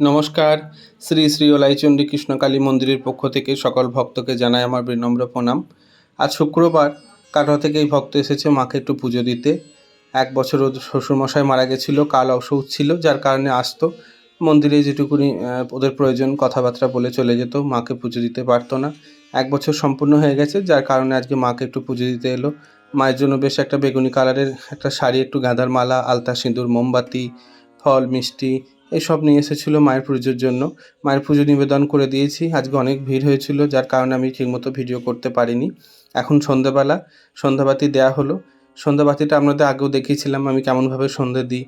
নমস্কার। শ্রী শ্রী ওলাইচণ্ডী কৃষ্ণকালী মন্দিরের পক্ষ থেকে সকল ভক্তকে জানাই আমার বিনম্র প্রণাম। আজ শুক্রবার কাটোয়া থেকে এই ভক্ত এসেছে মাকে একটু পুজো দিতে। এক বছর শ্বশুরমশাই মারা গেছিল, কাল অসুখ ছিল, যার কারণে আসতো। মন্দিরে যেটুকুনি ওদের প্রয়োজন, কথাবার্তা বলে চলে যেত, মাকে পুজো দিতে পারতো না। এক বছর সম্পূর্ণ হয়ে গেছে, যার কারণে আজকে মাকে একটু পুজো দিতে এলো। মায়ের জন্য বেশ একটা বেগুনি কালারের একটা শাড়ি, একটু গাঁদার মালা, আলতা সিঁদুর, মোমবাতি, ফল, মিষ্টি এসব নিয়ে এসেছিল মায়ের পুজোর জন্য। মায়ের পুজো নিবেদন করে দিয়েছি। আজকে অনেক ভিড় হয়েছিল, যার কারণে আমি ঠিকমতো ভিডিও করতে পারিনি। এখন সন্ধ্যাবেলা, সন্ধ্যাবাতি দেয়া হলো। সন্ধ্যাবাতিটা আপনাদের আগেও দেখিয়েছিলাম, আমি কেমনভাবে সন্ধ্যে দিই,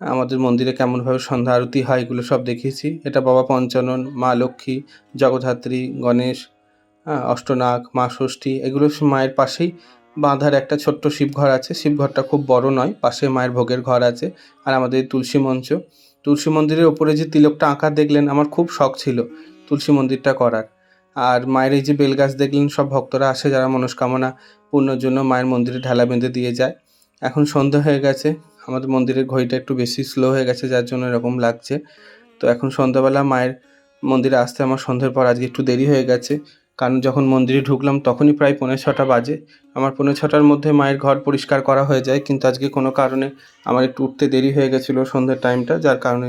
আমাদের মন্দিরে কেমনভাবে সন্ধ্যা আরতি হয়, এগুলো সব দেখিয়েছি। এটা বাবা পঞ্চানন, মা লক্ষ্মী জগদ্ধাত্রী গণেশ অষ্টনাগ, মা ষষ্ঠী, এগুলো মায়ের পাশেই বাঁধার একটা ছোট্ট শিবঘর আছে। শিবঘরটা খুব বড় নয়, পাশে মায়ের ভোগের ঘর আছে, আর আমাদের তুলসী মঞ্চ। তুলসী মন্দিরের ওপরে যে তিলকটা আঁকা দেখলেন, আমার খুব শখ ছিল তুলসী মন্দিরটা করার। আর মায়ের এই যে বেলগাছ দেখলেন, সব ভক্তরা আসে যারা মনস্কামনা পূর্ণর জন্য মায়ের মন্দিরে ঢালা বেঁধে দিয়ে যায়। এখন সন্ধ্যা হয়ে গেছে, আমাদের মন্দিরের ঘড়িটা একটু বেশি স্লো হয়ে গেছে, যার জন্য এরকম লাগছে। তো এখন সন্ধ্যাবেলা মায়ের মন্দিরে আসতে আমার সন্ধ্যের পর আজকে একটু দেরি হয়ে গেছে। কারণ যখন মন্দিরে ঢুকলাম তখনই প্রায় পৌনে ছটা বাজে। আমার পৌনে ছটার মধ্যে মায়ের ঘর পরিষ্কার করা হয়ে যায়, কিন্তু আজকে কোনো কারণে আমার একটু উঠতে দেরি হয়ে গেছিল সন্ধ্যের টাইমটা, যার কারণে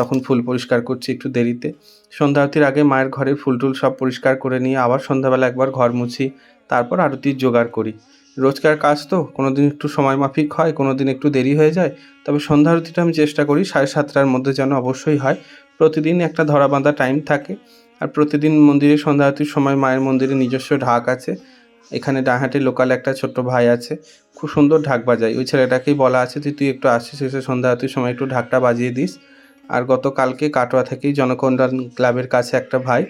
তখন ফুল পরিষ্কার করছি একটু দেরিতে। সন্ধ্যা আরতির আগে মায়ের ঘরে ফুল টুল সব পরিষ্কার করে নিয়ে আবার সন্ধ্যাবেলা একবার ঘর মুছি, তারপর আরতির জোগাড় করি। রোজকার কাজ তো কোনো দিন একটু সময় মাফিক হয় কোনো দিন একটু দেরি হয়ে যায়, তবে সন্ধ্যা আরতিটা আমি চেষ্টা করি সাড়ে সাতটার মধ্যে যেন অবশ্যই হয়। প্রতিদিন একটা ধরা বাঁধা টাইম থাকে আর প্রতিদিন মন্দিরে সন্ধ্যা আরতির সময় মায়ের মন্দিরে নিজস্ব ঢাক আছে। এখানে ডাহাটে লোকাল একটা ছোট্ট ভাই আছে। খুব সুন্দর ঢাক বাজায়। ওই ছেলেটাকেই বলা আছে যে, তুই একটু আসিস, এসে সন্ধ্যা আরতির সময় একটু ঢাকটা বাজিয়ে দিস। আর গতকালকে কাটোয়া থেকেই জনকল্যাণ ক্লাবের কাছে একটা ভাই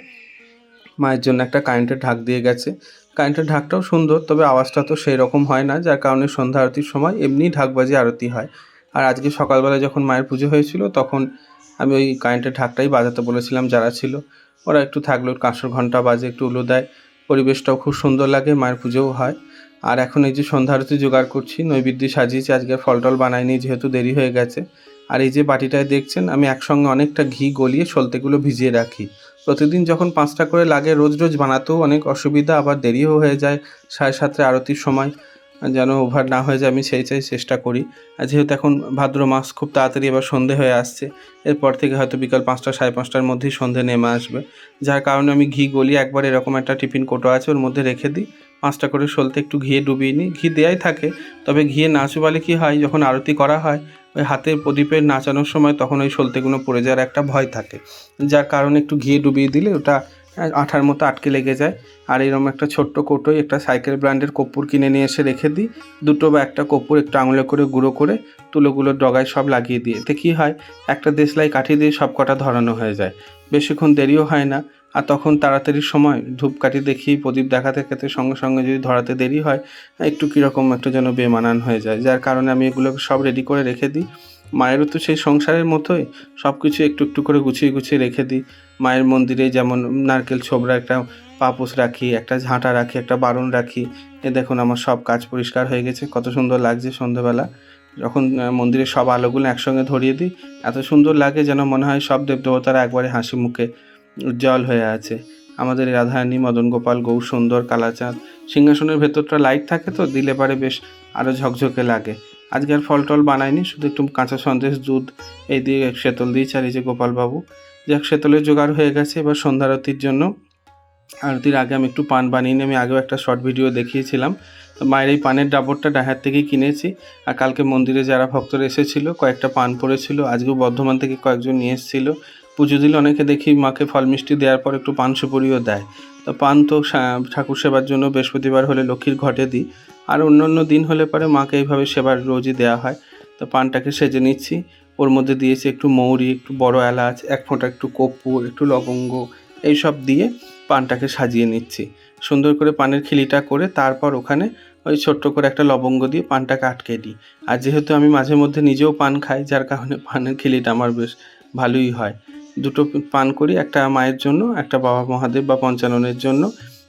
মায়ের জন্য একটা কারেন্টের ঢাক দিয়ে গেছে। কারেন্টের ঢাকটাও সুন্দর, তবে আওয়াজটা তো সেই রকম হয় না, যার কারণে সন্ধ্যা আরতির সময় এমনি ঢাক বাজিয়ে আরতি হয়। আর আজকে সকালবেলা যখন মায়ের পুজো হয়েছিল, তখন আমি ওই কারেন্টের ঢাকটাই বাজাতে বলেছিলাম যারা ছিল। ওরা একটু থাকল কাঁসর ঘণ্টা বাজে, একটু উলো দেয়। পরিবেশটাও খুব সুন্দর লাগে, মায়ের পুজোও হয়। আর এখন এই যে সন্ধ্যা আরতি জোগাড় করছি, নৈবেদ্য সাজিয়েছি, আজকে আর ফল টল বানাইনি, যেহেতু দেরি হয়ে গেছে। আর এই যে বাটিটায় দেখছেন, আমি একসঙ্গে অনেকটা ঘি গলিয়ে সলতেগুলো ভিজিয়ে রাখি। প্রতিদিন যখন পাঁচটা করে লাগে, রোজ রোজ বানাতেও অনেক অসুবিধা, আবার দেরিও হয়ে যায়, সাড়ে সাতটায় আরতির সময়। যেন ওভার না হয়ে যায়, আমি সেই চাই চেষ্টা করি। আর যেহেতু এখন ভাদ্র মাস, খুব তাড়াতাড়ি এবার সন্ধে হয়ে আসছে। এরপর থেকে হয়তো বিকাল পাঁচটা, সাড়ে পাঁচটার মধ্যেই সন্ধে নেমে আসবে। যার কারণে আমি ঘি গলি একবার এরকম একটা টিফিন কোটো আছে, ওর মধ্যে রেখে দিই। পাঁচটা করে সলতে একটু ঘিয়ে ডুবিয়ে নিই। ঘি দেয়াই থাকে, তবে ঘিয়ে না চুবালে কী হয়, যখন আরতি করা হয়, ওই হাতে প্রদীপের নাচানোর সময় তখন ওই সলতেগুলো পড়ে যাওয়ার একটা ভয় থাকে। যার কারণে একটু ঘিয়ে ডুবিয়ে দিলে ওটা আঠার মতো আটকে লেগে যায়। আর এরকম একটা ছোট্ট কৌটোয় একটা সাইকেল ব্র্যান্ডের কর্পূর কিনে নিয়ে এসে রেখে দিই। দুটো বা একটা কর্পূর একটু আঙুলে করে গুঁড়ো করে তুলোগুলোর ডগায় সব লাগিয়ে দিয়ে এতে কী হয়, একটা দেশলাই কাঠি দিয়ে সব কটা ধরানো হয়ে যায়। বেশিক্ষণ দেরিও হয় না। আর তখন তাড়াতাড়ি সময় ধূপকাঠি দেখি প্রদীপ দেখাতে দেখাতে সঙ্গে সঙ্গে যদি ধরাতে দেরি হয়, একটু কীরকম একটা যেন বেমানান হয়ে যায়। যার কারণে আমি এগুলোকে সব রেডি করে রেখে দিই। মায়েরও তো সেই সংসারের মতোই। সব কিছু একটু একটু করে গুছিয়ে গুছিয়ে রেখে দিই। মায়ের মন্দিরে যেমন নারকেল ছোবড়া একটা পাপোস রাখি, একটা ঝাঁটা রাখি, একটা বারণ রাখি। এ দেখুন আমার সব কাজ পরিষ্কার হয়ে গেছে। কত সুন্দর লাগছে সন্ধ্যেবেলা যখন মন্দিরের সব আলোগুলো একসঙ্গে ধরিয়ে দিই, এত সুন্দর লাগে যেন মনে হয় সব দেবদেবতারা একবারে হাসি মুখে উজ্জ্বল হয়ে আছে। আমাদের রাধারানী, মদন গোপাল, গৌর, সুন্দর, কালাচাঁদ। সিংহাসনের ভেতরটা লাইট থাকে তো, দিলে পারে বেশ আরও ঝকঝকে লাগে। আজকে আর ফল টল বানাইনি, শুধু একটু কাঁচা সন্দেশ, দুধ, এই দিয়ে এক শেতল দিয়েছি চালিয়েছে গোপালবাবু। যাক শেতলের জোগাড় হয়ে গেছে এবার সন্ধ্যা আরতির জন্য। আরতির আগে আমি একটু পান বানিয়ে নিয়ে আমি আগেও একটা শর্ট ভিডিও দেখিয়েছিলাম। তো মায়ের এই পানের ডাবরটা ডাহার থেকেই কিনেছি, আর কালকে মন্দিরে যারা ভক্তরা এসেছিল, কয়েকটা পান পড়েছিল, আজকেও বর্ধমান থেকে কয়েকজন নিয়ে এসেছিল। পুজো দিলে অনেকে দেখি মাকে ফল মিষ্টি দেওয়ার পর একটু পান সুপুরিও দেয়। তো পান তো ঠাকুর সেবার জন্য বৃহস্পতিবার হলে লক্ষ্মীর ঘটে দিই। আর অন্য অন্য দিন হলে পরে মাকে এইভাবে সেবার রোজই দেওয়া হয়। তো পানটাকে সেজে নিচ্ছি। ওর মধ্যে দিয়েছি একটু মৌরি, একটু বড় এলাচ, এক ফোঁটা একটু কর্পূর, একটু লবঙ্গ, এইসব দিয়ে পানটাকে সাজিয়ে নিচ্ছি। সুন্দর করে পানের খিলিটা করে তারপর ওখানে ওই ছোট্ট করে একটা লবঙ্গ দিয়ে পানটাকে আটকে দিই। আর যেহেতু আমি মাঝে মধ্যে নিজেও পান খাই, যার কারণে পানের খিলিটা আমার বেশ ভালোই হয়। দুটো পান করি, একটা মায়ের জন্য, একটা বাবা মহাদেব বা পঞ্চাননের জন্য।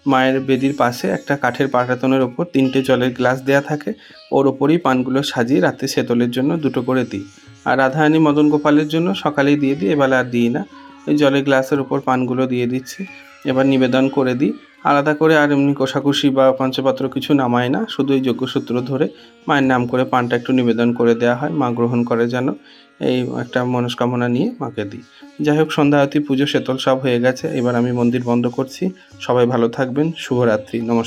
মায়ের বেদির পাশে একটা কাঠের পাটাতনের ওপর তিনটে জলের গ্লাস দেয়া থাকে। ওর ওপরেই পানগুলো সাজিয়ে রাতে শেতলের জন্য দুটো করে দিই। আর রাধারানী মদন গোপালের জন্য সকালেই দিয়ে দিই, এবেলা আর দিই না। ওই জলের গ্লাসের ওপর পানগুলো দিয়ে দিচ্ছি। এবার নিবেদন করে দিই। আলাদা করে আর এমনি কোষাকুষি বা পঞ্চপাত্র কিছু নামায় না। শুধু এই যজ্ঞসূত্র ধরে মায়ের নাম করে পানটা একটু নিবেদন করে দেওয়া হয়। মা গ্রহণ করে যেন এই একটা মনস্কামনা নিয়ে মাকে দিই। যাই হোক, সন্ধ্যা আরতি, পুজো, শেতল সব হয়ে গেছে। এবার আমি মন্দির বন্ধ করছি। সবাই ভালো থাকবেন। শুভরাত্রি। নমস্কার।